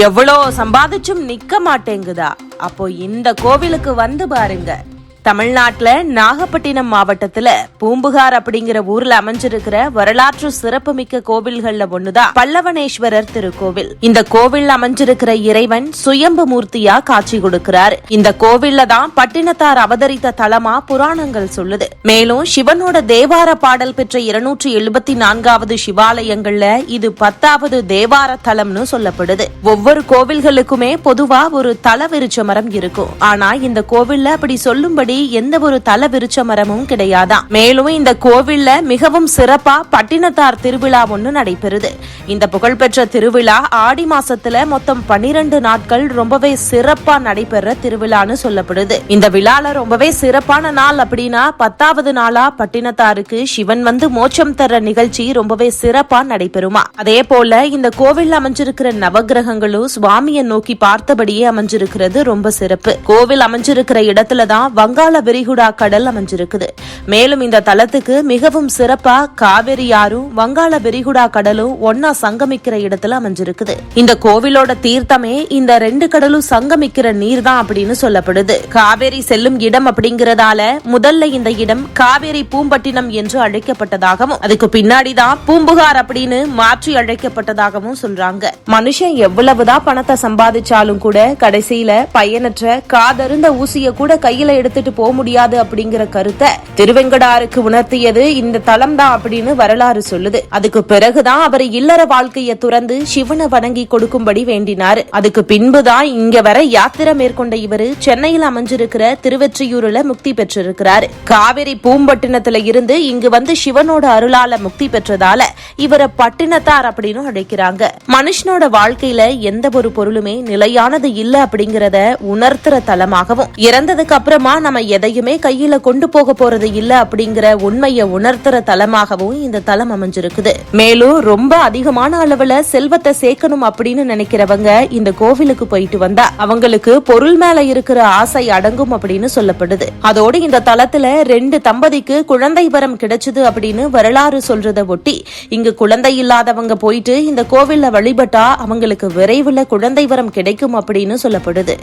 எவ்வளோ சம்பாதிச்சும் நிக்க மாட்டேங்குதா? அப்போ இந்த கோவிலுக்கு வந்து பாருங்க. தமிழ்நாட்டுல நாகப்பட்டினம் மாவட்டத்துல பூம்புகார் அப்படிங்கிற ஊர்ல அமைஞ்சிருக்கிற வரலாற்று சிறப்புமிக்க கோவில்கள்ல ஒண்ணுதான் பல்லவனேஸ்வரர் திருக்கோவில். இந்த கோவில் அமைஞ்சிருக்கிற இறைவன் சுயம்பு மூர்த்தியா காட்சி கொடுக்கிறார். இந்த கோவில்ல தான் பட்டினத்தார் அவதரித்த தலமா புராணங்கள் சொல்லுது. மேலும் சிவனோட தேவார பாடல் பெற்ற இருநூற்றி எழுபத்தி நான்காவது சிவாலயங்கள்ல இது பத்தாவது தேவார தலம்னு சொல்லப்படுது. ஒவ்வொரு கோவில்களுக்குமே பொதுவா ஒரு தல விருச்ச மரம் இருக்கும். ஆனா இந்த கோவில்ல அப்படி சொல்லும்படி எந்த ஒரு தல விருச்ச மரமும் கிடையாதான் மேலும் இந்த கோவில்ல மிகவும் சிறப்பா பட்டினத்தார் திருவிழா ஒன்று நடைபெறுது. இந்த புகழ்பெற்ற திருவிழா ஆடி மாசத்துல மொத்தம் பனிரெண்டு நாட்கள் ரொம்பவே சிறப்பா நடைபெற திருவிழான்னு சொல்லப்படுது. இந்த விழால ரொம்பவே சிறப்பான நாள் அப்படின்னா பத்தாவது நாளா பட்டினத்தாருக்கு சிவன் வந்து மோட்சம் தர நிகழ்ச்சி ரொம்பவே சிறப்பா நடைபெறுமா. அதே போல இந்த கோவில் அமைஞ்சிருக்கிற நவகிரகங்களும் சுவாமியை நோக்கி பார்த்தபடியே அமைஞ்சிருக்கிறது ரொம்ப சிறப்பு. கோவில் அமைஞ்சிருக்கிற இடத்துலதான் வங்காள விரிகுடா கடல் அமைஞ்சிருக்குது. மேலும் இந்த தலத்துக்கு மிகவும் சிறப்பா காவேரி ஆறும் வங்காள விரிகுடா கடலும் ஒன்னா சங்கமிக்கிற இடத்துல அமைஞ்சிருக்குது. இந்த கோவிலோட தீர்த்தமே இந்த ரெண்டு கடலும் சங்கமிக்கிற நீர் தான் அப்படின்னு சொல்லப்படுது. காவேரி செல்லும் இடம் அப்படிங்கறதால முதல்ல இந்த இடம் காவேரி பூம்பட்டினம் என்று அழைக்கப்பட்டதாகவும் அதுக்கு பின்னாடிதான் பூம்புகார் அப்படின்னு மாற்றி அழைக்கப்பட்டதாகவும் சொல்றாங்க. மனுஷன் எவ்வளவுதான் பணத்தை சம்பாதிச்சாலும் கூட கடைசியில பயனற்ற காதருந்த ஊசிய கூட கையில எடுத்துட்டு போக முடியாது அப்படிங்கிற கருத்தை திருவெங்கடாருக்கு உணர்த்தியது இந்த தலம் தான் அப்படின்னு வரலாறு சொல்லுது. அதுக்கு பிறகுதான் அவர் இல்லற வாழ்க்கையை துறந்து சிவனை வணங்கி கொடுக்கும்படி வேண்டினார். அதுக்கு பின்புதான் இங்க வர யாத்திரை மேற்கொண்ட இவரு சென்னையில் அமைஞ்சிருக்கிற திருவெற்றியூர்ல முக்தி பெற்றிருக்கிறார். காவிரி பூம்பட்டினத்துல இருந்து இங்கு வந்து சிவனோட அருளால முக்தி பெற்றதால இவரை பட்டினத்தார் அப்படின்னு அழைக்கிறாங்க. மனுஷனோட வாழ்க்கையில எந்த ஒரு பொருளுமே நிலையானது இல்ல அப்படிங்கறத உணர்த்துற தலமாகவும் இறந்ததுக்கு அப்புறமா நம்ம எதையுமே கையில கொண்டு போக போறது இல்ல அப்படிங்கிற உண்மையை உணர்த்துற தலமாகவும் இந்த தலம் அமைஞ்சிருக்குது. மேலும் ரொம்ப அதிகமான அளவுல செல்வத்தை சேர்க்கணும் அப்படின்னு நினைக்கிறவங்க இந்த கோவிலுக்கு போயிட்டு வந்தா அவங்களுக்கு பொருள் மேல இருக்கிற ஆசை அடங்கும் அப்படின்னு சொல்லப்படுது. அதோடு இந்த தலத்துல ரெண்டு தம்பதிக்கு குழந்தை வரம் கிடைச்சது அப்படின்னு வரலாறு சொல்றதை ஒட்டி இங்கு குழந்தை இல்லாதவங்க போயிட்டு இந்த கோவில்ல வழிபட்டா அவங்களுக்கு விரைவில் குழந்தை வரம் கிடைக்கும் அப்படின்னு சொல்லப்படுது.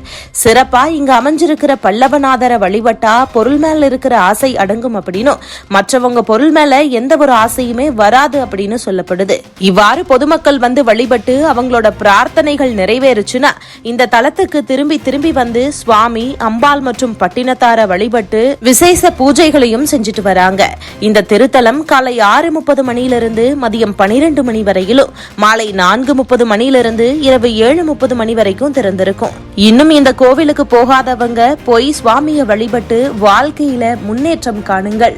சிறப்பா இங்க அமைஞ்சிருக்கிற பல்லவநாதரை வழிபட்டா பொருள் மேல இருக்கிற ஆசை அடங்கும் அப்படின்னும். மற்றவங்க பொருள் மேல எந்த ஒரு ஆசையுமே வராது அப்படின்னு சொல்லப்படுது. இவ்வாறு பொதுமக்கள் வந்து வழிபட்டு அவங்களோட பிரார்த்தனைகள் நிறைவேறுச்சுன்னா இந்த தலத்துக்கு திரும்பி திரும்பி வந்து சுவாமி அம்பாள் மற்றும் பட்டினத்தார வழிபட்டு விசேஷ பூஜைகளையும் செஞ்சுட்டு வராங்க. இந்த திருத்தலம் காலை ஆறு முப்பது மணியிலிருந்து மதியம் பனிரெண்டு மணி வரையிலும் மாலை நான்கு முப்பது மணியிலிருந்து இரவு ஏழு முப்பது மணி வரைக்கும் திறந்திருக்கும். இன்னும் இந்த கோவிலுக்கு போகாதவங்க போய் சுவாமியை வழிபட்டு வாழ்க்கையில முன்னேற்றம் காணுங்கள்.